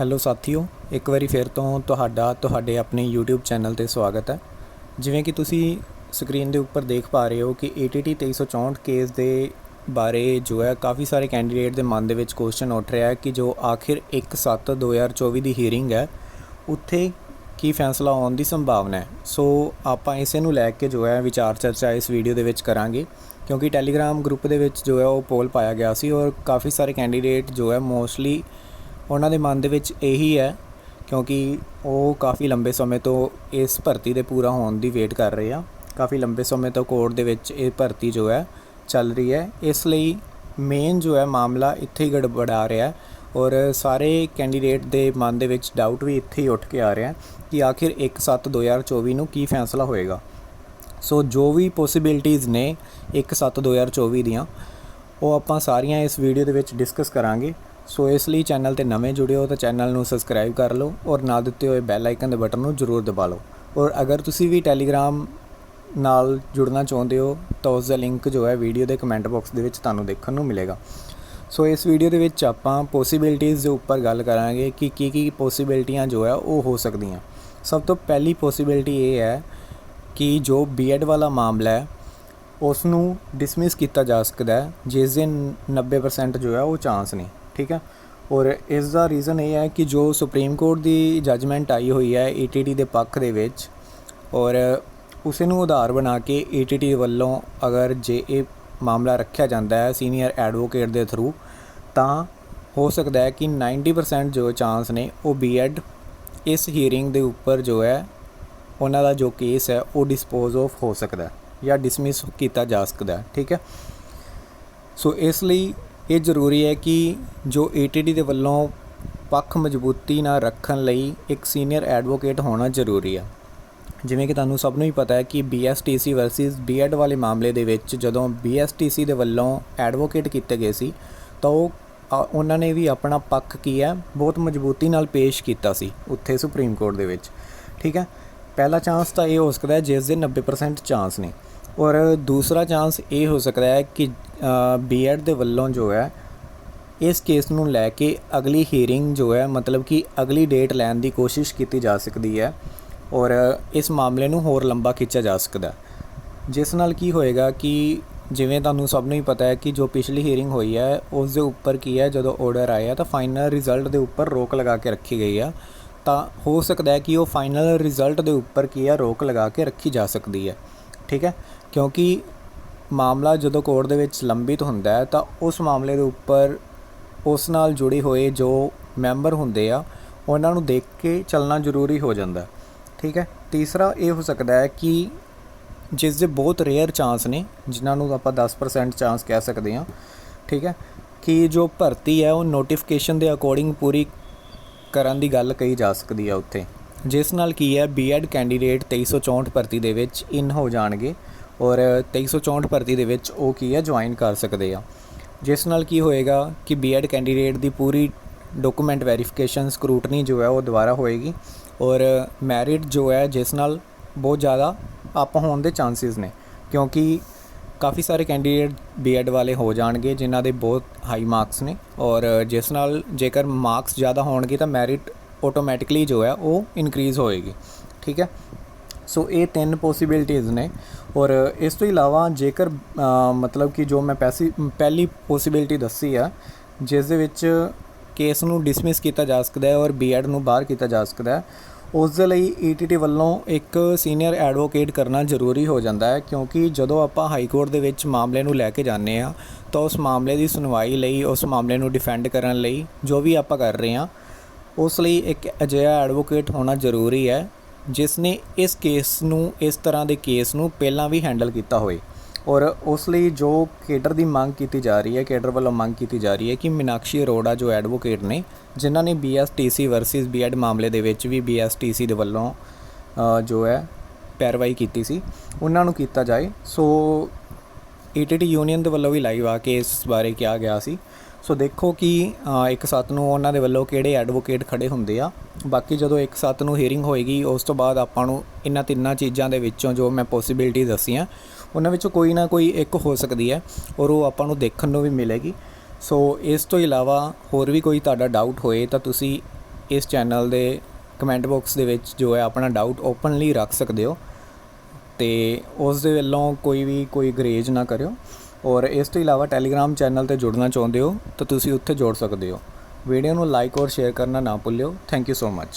Hello ਸਾਥੀਓ, ਇੱਕ ਵਾਰੀ ਫਿਰ ਤੋਂ ਤੁਹਾਡਾ ਤੁਹਾਡੇ ਆਪਣੇ YouTube ਚੈਨਲ ਤੇ ਸਵਾਗਤ ਹੈ। ਜਿਵੇਂ ਕਿ ਤੁਸੀਂ ਸਕਰੀਨ ਦੇ ਉੱਪਰ ਦੇਖ ਪਾ ਰਹੇ ਹੋ ਕਿ ATT 2364 ਕੇਸ ਦੇ ਬਾਰੇ ਜੋ ਹੈ, ਕਾਫੀ ਸਾਰੇ ਕੈਂਡੀਡੇਟ ਦੇ ਮਨ ਦੇ ਵਿੱਚ ਕੁਐਸਚਨ ਉੱਠ ਰਿਹਾ ਹੈ ਕਿ ਜੋ ਆਖਿਰ 1/7/2024 ਦੀ ਹੀਅਰਿੰਗ ਹੈ, ਉੱਥੇ ਕੀ ਫੈਸਲਾ ਆਉਣ ਦੀ ਸੰਭਾਵਨਾ ਹੈ? ਸੋ ਆਪਾਂ ਇਸੇ ਨੂੰ ਲੈ ਕੇ ਜੋ ਹੈ ਵਿਚਾਰ ਚਰਚਾ ਇਸ ਵੀਡੀਓ ਦੇ ਵਿੱਚ ਕਰਾਂਗੇ, ਕਿਉਂਕਿ ਟੈਲੀਗ੍ਰਾਮ ਗਰੁੱਪ ਦੇ ਵਿੱਚ ਜੋ ਹੈ ਉਹ ਪੋਲ ਪਾਇਆ ਗਿਆ ਸੀ ਔਰ ਕਾਫੀ ਸਾਰੇ ਕੈਂਡੀਡੇਟ ਜੋ ਹੈ ਮੋਸਟਲੀ ਉਹਨਾਂ ਦੇ ਮਨ ਦੇ ਵਿੱਚ ਇਹੀ ਹੈ, ਕਿਉਂਕਿ ਉਹ ਕਾਫੀ ਲੰਬੇ ਸਮੇਂ ਤੋਂ ਇਸ ਭਰਤੀ ਦੇ ਪੂਰਾ ਹੋਣ ਦੀ ਵੇਟ ਕਰ ਰਹੇ ਆ। ਕਾਫੀ ਲੰਬੇ ਸਮੇਂ ਤੋਂ ਕੋਰਟ ਦੇ ਵਿੱਚ ਇਹ ਭਰਤੀ ਜੋ ਹੈ, ਚੱਲ ਰਹੀ ਹੈ। ਇਸ ਲਈ ਮੇਨ ਜੋ ਹੈ, ਮਾਮਲਾ ਇੱਥੇ ਹੀ ਗੜਬੜਾ ਰਿਹਾ ਔਰ ਸਾਰੇ ਕੈਂਡੀਡੇਟ ਦੇ ਮਨ ਦੇ ਵਿੱਚ ਡਾਊਟ ਵੀ ਇੱਥੇ ਹੀ ਉੱਠ ਕੇ ਆ ਰਿਹਾ ਕਿ ਆਖਿਰ 1/7/2024 ਨੂੰ ਕੀ ਫੈਸਲਾ ਹੋਏਗਾ। ਸੋ ਜੋ ਵੀ ਪੋਸਿਬਿਲਿਟੀਆਂ ਨੇ 1/7/2024 ਦੀਆਂ, ਉਹ ਆਪਾਂ ਸਾਰੀਆਂ ਇਸ ਵੀਡੀਓ ਦੇ ਵਿੱਚ ਡਿਸਕਸ ਕਰਾਂਗੇ। ਸੋ ਇਸ ਲਈ ਚੈਨਲ ਤੇ ਨਵੇਂ ਜੁੜੇ ਹੋ ਤਾਂ ਚੈਨਲ ਨੂੰ ਸਬਸਕ੍ਰਾਈਬ ਕਰ ਲਓ ਔਰ ਨਾਲ ਦਿੱਤੇ ਹੋਏ ਬੈਲ ਆਈਕਨ ਦੇ ਬਟਨ ਨੂੰ ਜ਼ਰੂਰ ਦਬਾ ਲਓ। ਔਰ ਅਗਰ ਤੁਸੀਂ ਵੀ ਟੈਲੀਗ੍ਰਾਮ ਨਾਲ ਜੁੜਨਾ ਚਾਹੁੰਦੇ ਹੋ ਤਾਂ ਉਸ ਦਾ ਲਿੰਕ ਜੋ ਹੈ ਵੀਡੀਓ ਦੇ ਕਮੈਂਟ ਬਾਕਸ ਦੇ ਵਿੱਚ ਤੁਹਾਨੂੰ ਦੇਖਣ ਨੂੰ ਮਿਲੇਗਾ। ਸੋ ਇਸ ਵੀਡੀਓ ਦੇ ਵਿੱਚ ਆਪਾਂ ਪੋਸਿਬਿਲਿਟੀਆਂ ਦੇ ਉੱਪਰ ਗੱਲ ਕਰਾਂਗੇ ਕਿ ਕੀ ਕੀ ਪੋਸਿਬਿਲਿਟੀਆਂ ਜੋ ਹੈ ਉਹ ਹੋ ਸਕਦੀਆਂ। ਸਭ ਤੋਂ ਪਹਿਲੀ ਪੋਸਿਬਿਲਿਟੀ ਇਹ ਹੈ ਕਿ ਜੋ ਬੀਐਡ ਵਾਲਾ ਮਾਮਲਾ ਹੈ ਉਸ ਨੂੰ ਡਿਸਮਿਸ ਕੀਤਾ ਜਾ ਸਕਦਾ ਹੈ, ਜਿਸ ਦੇ 90% ਜੋ ਹੈ ਉਹ ਚਾਂਸ ਨੇ। ਠੀਕ ਹੈ? ਔਰ ਇਸ ਦਾ ਰੀਜ਼ਨ ਇਹ ਹੈ ਕਿ ਜੋ ਸੁਪਰੀਮ ਕੋਰਟ ਦੀ ਜੱਜਮੈਂਟ ਆਈ ਹੋਈ ਹੈ ਈਟੀਟੀ ਦੇ ਪੱਖ ਦੇ ਵਿੱਚ, ਔਰ ਉਸੇ ਨੂੰ ਆਧਾਰ ਬਣਾ ਕੇ ਈਟੀਟੀ ਵੱਲੋਂ ਅਗਰ ਜੇ ਇਹ ਮਾਮਲਾ ਰੱਖਿਆ ਜਾਂਦਾ ਹੈ ਸੀਨੀਅਰ ਐਡਵੋਕੇਟ ਦੇ ਥਰੂ ਤਾਂ ਹੋ ਸਕਦਾ ਹੈ ਕਿ 90% ਜੋ ਚਾਂਸ ਨੇ ਉਹ ਬੀਐਡ ਇਸ ਹੀਅਰਿੰਗ ਦੇ ਉੱਪਰ ਜੋ ਹੈ, ਉਹਨਾਂ ਦਾ ਜੋ ਕੇਸ ਹੈ ਉਹ ਡਿਸਪੋਜ਼ ਆਫ ਹੋ ਸਕਦਾ ਹੈ ਜਾਂ ਡਿਸਮਿਸ ਕੀਤਾ ਜਾ ਸਕਦਾ ਹੈ, ਠੀਕ ਹੈ? ਸੋ ਇਸ ਲਈ ਇਹ ਜ਼ਰੂਰੀ ਹੈ ਕਿ ਜੋ ਏਟੀਡੀ ਦੇ ਵੱਲੋਂ ਪੱਖ ਮਜ਼ਬੂਤੀ ਨਾਲ ਰੱਖਣ ਲਈ ਇੱਕ ਸੀਨੀਅਰ ਐਡਵੋਕੇਟ ਹੋਣਾ ਜ਼ਰੂਰੀ ਹੈ ਜਿਵੇਂ ਕਿ ਤੁਹਾਨੂੰ ਸਭ ਨੂੰ ਹੀ ਪਤਾ ਹੈ ਕਿ BSTC ਵਰਸਸ ਬੀਐਡ ਵਾਲੇ ਮਾਮਲੇ ਦੇ ਵਿੱਚ ਜਦੋਂ BSTC ਦੇ ਵੱਲੋਂ ਐਡਵੋਕੇਟ ਕੀਤੇ ਗਏ ਸੀ, ਤਾਂ ਉਹ ਉਹਨਾਂ ਨੇ ਵੀ ਆਪਣਾ ਪੱਖ ਕੀ ਹੈ, ਬਹੁਤ ਮਜ਼ਬੂਤੀ ਨਾਲ ਪੇਸ਼ ਕੀਤਾ ਸੀ ਉੱਥੇ ਸੁਪਰੀਮ ਕੋਰਟ ਦੇ ਵਿੱਚ। ਠੀਕ ਹੈ? ਪਹਿਲਾ ਚਾਂਸ ਤਾਂ ਇਹ ਹੋ ਸਕਦਾ ਹੈ ਜਿਸ ਦੇ 90% ਚਾਂਸ ਨੇ। ਔਰ ਦੂਸਰਾ ਚਾਂਸ ਇਹ ਹੋ ਸਕਦਾ ਹੈ ਕਿ ਬੀਐਡ ਦੇ ਵੱਲੋਂ ਜੋ ਹੈ, ਇਸ ਕੇਸ ਨੂੰ ਲੈ ਕੇ ਅਗਲੀ ਹੀਅਰਿੰਗ ਜੋ ਹੈ, ਮਤਲਬ ਕਿ ਅਗਲੀ ਡੇਟ ਲੈਣ ਦੀ ਕੋਸ਼ਿਸ਼ ਕੀਤੀ ਜਾ ਸਕਦੀ ਹੈ ਔਰ ਇਸ ਮਾਮਲੇ ਨੂੰ ਹੋਰ ਲੰਬਾ ਖਿੱਚਿਆ ਜਾ ਸਕਦਾ ਜਿਸ ਨਾਲ ਕੀ ਹੋਏਗਾ ਕਿ ਜਿਵੇਂ ਤੁਹਾਨੂੰ ਸਭ ਨੂੰ ਹੀ ਪਤਾ ਹੈ ਕਿ ਜੋ ਪਿਛਲੀ ਹੀਅਰਿੰਗ ਹੋਈ ਹੈ, ਉਸ ਦੇ ਉੱਪਰ ਕੀ ਹੈ, ਜਦੋਂ ਆਰਡਰ ਆਇਆ ਤਾਂ ਫਾਈਨਲ ਰਿਜ਼ਲਟ ਦੇ ਉੱਪਰ ਰੋਕ ਲਗਾ ਕੇ ਰੱਖੀ ਗਈ ਆ। ਤਾਂ ਹੋ ਸਕਦਾ ਹੈ ਕਿ ਉਹ ਫਾਈਨਲ ਰਿਜ਼ਲਟ ਦੇ ਉੱਪਰ ਕੀ ਹੈ, ਰੋਕ ਲਗਾ ਕੇ ਰੱਖੀ ਜਾ ਸਕਦੀ ਹੈ। ਠੀਕ ਹੈ? ਕਿਉਂਕਿ ਮਾਮਲਾ ਜਦੋਂ ਕੋਰਟ ਦੇ ਵਿੱਚ ਲੰਬਿਤ ਹੁੰਦਾ ਹੈ, ਤਾਂ ਉਸ ਮਾਮਲੇ ਦੇ ਉੱਪਰ ਉਸ ਨਾਲ ਜੁੜੇ ਹੋਏ ਜੋ ਮੈਂਬਰ ਹੁੰਦੇ ਆ, ਉਹਨਾਂ ਨੂੰ ਦੇਖ ਕੇ ਚੱਲਣਾ ਜ਼ਰੂਰੀ ਹੋ ਜਾਂਦਾ ਠੀਕ ਹੈ? ਤੀਸਰਾ ਇਹ ਹੋ ਸਕਦਾ ਹੈ ਕਿ ਜਿਸ ਦੇ ਬਹੁਤ ਰੇਅਰ ਚਾਂਸ ਨੇ, ਜਿਨ੍ਹਾਂ ਨੂੰ ਆਪਾਂ 10% ਚਾਂਸ ਕਹਿ ਸਕਦੇ ਹਾਂ, ਠੀਕ ਹੈ? ਕਿ ਜੋ ਭਰਤੀ ਹੈ, ਉਹ ਨੋਟੀਫਿਕੇਸ਼ਨ ਦੇ ਅਕੋਰਡਿੰਗ ਪੂਰੀ ਕਰਨ ਦੀ ਗੱਲ ਕਹੀ ਜਾ ਸਕਦੀ ਹੈ ਉੱਥੇ। ਜਿਸ ਨਾਲ ਕੀ ਹੈ ਬੀਐਡ ਕੈਂਡੀਡੇਟ 2364 ਭਰਤੀ ਦੇ ਵਿੱਚ ਇਨ ਹੋ ਜਾਣਗੇ ਔਰ 2364 ਭਰਤੀ ਦੇ ਵਿੱਚ ਉਹ ਕੀ ਹੈ ਜੁਆਇਨ ਕਰ ਸਕਦੇ ਆ। ਜਿਸ ਨਾਲ ਕੀ ਹੋਏਗਾ ਕਿ ਬੀਐਡ ਕੈਂਡੀਡੇਟ ਦੀ ਪੂਰੀ ਡਾਕੂਮੈਂਟ ਵੈਰੀਫਿਕੇਸ਼ਨ ਸਕਰੂਟਨੀ ਜੋ ਹੈ, ਉਹ ਦੁਬਾਰਾ ਹੋਏਗੀ ਔਰ ਮੈਰਿਟ ਜੋ ਹੈ, ਜਿਸ ਨਾਲ ਬਹੁਤ ਜ਼ਿਆਦਾ ਅਪ ਹੋਣ ਦੇ ਚਾਂਸਸ ਨੇ, ਕਿਉਂਕਿ ਕਾਫੀ ਸਾਰੇ ਕੈਂਡੀਡੇਟ ਬੀਐਡ ਵਾਲੇ ਹੋ ਜਾਣਗੇ ਜਿਨ੍ਹਾਂ ਦੇ ਬਹੁਤ ਹਾਈ ਮਾਰਕਸ ਨੇ ਔਰ ਜਿਸ ਨਾਲ ਜੇਕਰ ਮਾਰਕਸ ਜ਼ਿਆਦਾ ਹੋਣਗੇ ਤਾਂ ਮੈਰਿਟ ਆਟੋਮੈਟਿਕਲੀ ਜੋ ਹੈ ਉਹ ਇਨਕਰੀਜ਼ ਹੋਏਗੀ, ਠੀਕ ਹੈ? ਸੋ ਇਹ ਤਿੰਨ ਪੋਸਿਬਿਲਿਟੀਆਂ ਨੇ ਔਰ ਇਸ ਤੋਂ ਇਲਾਵਾ ਜੇਕਰ ਮਤਲਬ ਕਿ ਜੋ ਮੈਂ ਪੈਸੀ, ਪਹਿਲੀ ਪੋਸਿਬਿਲਿਟੀ ਦੱਸੀ ਆ, ਜਿਸ ਦੇ ਵਿੱਚ ਕੇਸ ਨੂੰ ਡਿਸਮਿਸ ਕੀਤਾ ਜਾ ਸਕਦਾ ਹੈ ਔਰ ਬੀਐਡ ਨੂੰ ਬਾਹਰ ਕੀਤਾ ਜਾ ਸਕਦਾ ਹੈ, ਉਸ ਦੇ ਲਈ ਈਟੀਟੀ ਵੱਲੋਂ ਇੱਕ ਸੀਨੀਅਰ ਐਡਵੋਕੇਟ ਕਰਨਾ ਜ਼ਰੂਰੀ ਹੋ ਜਾਂਦਾ ਹੈ ਕਿਉਂਕਿ ਜਦੋਂ ਆਪਾਂ ਹਾਈ ਕੋਰਟ ਦੇ ਵਿੱਚ ਮਾਮਲੇ ਨੂੰ ਲੈ ਕੇ ਜਾਂਦੇ ਆ ਤਾਂ ਉਸ ਮਾਮਲੇ ਦੀ ਸੁਣਵਾਈ ਲਈ, ਉਸ ਮਾਮਲੇ ਨੂੰ ਡਿਫੈਂਡ ਕਰਨ ਲਈ ਜੋ ਵੀ ਆਪਾਂ ਕਰ ਰਹੇ ਹਾਂ ਉਸ ਲਈ ਇੱਕ ਅਜਿਹਾ ਐਡਵੋਕੇਟ ਹੋਣਾ ਜ਼ਰੂਰੀ ਹੈ ਜਿਸ ਨੇ ਇਸ ਕੇਸ ਨੂੰ, ਇਸ ਤਰ੍ਹਾਂ ਦੇ ਕੇਸ ਨੂੰ ਪਹਿਲਾਂ ਵੀ ਹੈਂਡਲ ਕੀਤਾ ਹੋਵੇ। ਔਰ ਉਸ ਲਈ ਜੋ ਕੇਡਰ ਦੀ ਮੰਗ ਕੀਤੀ ਜਾ ਰਹੀ ਹੈ ਕੇਡਰ ਵੱਲੋਂ ਮੰਗ ਕੀਤੀ ਜਾ ਰਹੀ ਹੈ ਕਿ ਮੀਨਾਕਸ਼ੀ ਅਰੋੜਾ ਜੋ ਐਡਵੋਕੇਟ ਨੇ, ਜਿਨ੍ਹਾਂ ਨੇ ਬੀਐਸਟੀਸੀ ਵਰਸਸ ਬੀਐਡ ਮਾਮਲੇ ਦੇ ਵਿੱਚ ਵੀ ਬੀਐਸਟੀਸੀ ਦੇ ਵੱਲੋਂ ਜੋ ਹੈ, ਪੈਰਵਾਈ ਕੀਤੀ ਸੀ, ਉਹਨਾਂ ਨੂੰ ਕੀਤਾ ਜਾਏ। ਸੋ ਈਟੀਟੀ ਯੂਨੀਅਨ ਦੇ ਵੱਲੋਂ ਵੀ ਲਾਈਵ ਆ ਕੇ ਇਸ ਬਾਰੇ ਕਿਹਾ ਗਿਆ ਸੀ। ਸੋ ਦੇਖੋ ਕਿ ਇੱਕ ਸੱਤ ਨੂੰ ਉਹਨਾਂ ਦੇ ਵੱਲੋਂ ਕਿਹੜੇ ਐਡਵੋਕੇਟ ਖੜੇ ਹੁੰਦੇ ਆ। ਬਾਕੀ ਜਦੋਂ ਇੱਕ ਸੱਤ ਨੂੰ ਹੀਅਰਿੰਗ ਹੋਏਗੀ, ਉਸ ਤੋਂ ਬਾਅਦ ਆਪਾਂ ਨੂੰ ਇਹਨਾਂ ਤਿੰਨਾਂ ਚੀਜ਼ਾਂ ਦੇ ਵਿੱਚੋਂ ਜੋ ਮੈਂ ਪੋਸਿਬਿਲਿਟੀ ਦੱਸੀਆਂ, ਉਹਨਾਂ ਵਿੱਚੋਂ ਕੋਈ ਨਾ ਕੋਈ ਇੱਕ ਹੋ ਸਕਦੀ ਹੈ ਔਰ ਉਹ ਆਪਾਂ ਨੂੰ ਦੇਖਣ ਨੂੰ ਵੀ ਮਿਲੇਗੀ। ਸੋ ਇਸ ਤੋਂ ਇਲਾਵਾ ਹੋਰ ਵੀ ਕੋਈ ਤੁਹਾਡਾ ਡਾਊਟ ਹੋਏ ਤਾਂ ਤੁਸੀਂ ਇਸ ਚੈਨਲ ਦੇ ਕਮੈਂਟ ਬਾਕਸ ਦੇ ਵਿੱਚ ਜੋ ਹੈ ਆਪਣਾ ਡਾਊਟ ਓਪਨਲੀ ਰੱਖ ਸਕਦੇ ਹੋ। ਤੇ ਉਸ ਦੇ ਵੱਲੋਂ ਕੋਈ ਵੀ ਕੋਈ ਗਰੇਜ ਨਾ ਕਰਿਓ। ਔਰ ਇਸ ਤੋਂ ਇਲਾਵਾ ਟੈਲੀਗ੍ਰਾਮ ਚੈਨਲ ਤੇ ਜੁੜਨਾ ਚਾਹੁੰਦੇ ਹੋ ਤਾਂ ਤੁਸੀਂ ਉੱਥੇ ਜੁੜ ਸਕਦੇ ਹੋ। ਵੀਡੀਓ ਨੂੰ ਲਾਈਕ ਔਰ ਸ਼ੇਅਰ ਕਰਨਾ ਨਾ ਭੁੱਲਿਓ। Thank you so much